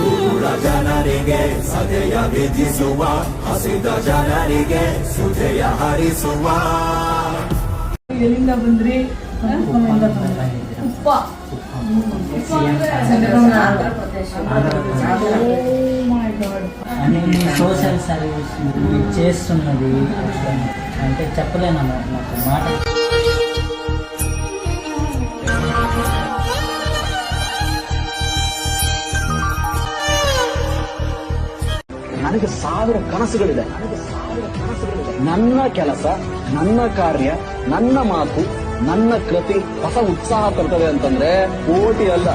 ದೂರ ಜನರಿಗೆ ಸದೆಯ ವಿಧಿಸುವ ಹಸಿದ ಜನರಿಗೆ ಸುಧೆಯ ಹರಿಸುವ ಎಲ್ಲಿಂದ ಬಂದ್ರಿ ಉಪ್ಪ సోషల్ సర్వీస్ చేస్తున్నది అంటే చెప్పలేను అన్నమాట నాకు మాట ನನಗೆ ಸಾವಿರ ಕನಸುಗಳಿದೆ ನನಗೆ ಸಾವಿರ ಕನಸುಗಳಿದೆ ನನ್ನ ಕೆಲಸ ನನ್ನ ಕಾರ್ಯ ನನ್ನ ಮಾತು ನನ್ನ ಕೃತಿ ಹೊಸ ಉತ್ಸಾಹ ತರ್ತದೆ ಅಂತಂದ್ರೆ ಕೋಟಿ ಅಲ್ಲ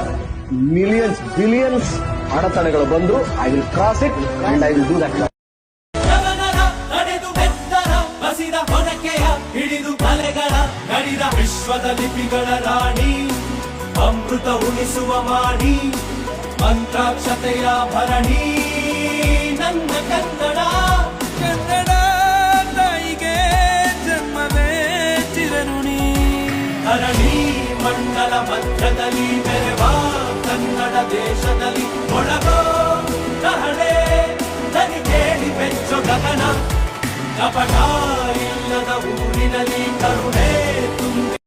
ಮಿಲಿಯನ್ಸ್ ಬಿಲಿಯನ್ಸ್ ಅಡೆತಡೆಗಳು ಬಂದು I will cross it and I will do that ಹಿಡಿದು ಕಲೆಗಳ ವಿಶ್ವದ ಲಿಪಿಗಳ ರಾಣಿ ಅಮೃತ ಉಳಿಸುವ ಮಾಡಿ ಮಂತ್ರಾಕ್ಷತೆಯ ಭರಣಿ ನನ್ನ ಕನ್ನಡ ಕನ್ನಡ ತಾಯಿಗೆ ಜನ್ಮವೇ ಚಿರನುಣಿ ಧರಣಿ ಮಂಡಲ ಮಧ್ಯದಲ್ಲಿ ಬೆರೆವ ಕನ್ನಡ ದೇಶದಲ್ಲಿ ಒಳಗೋ ಕಹಳೆ ನನಿ ಕೇಳಿ ಬೆಚ್ಚು ಗಗನ ಕಪಟ ಇಲ್ಲದ ಊರಿನಲ್ಲಿ ಕರುಣೆ ತುಂಬ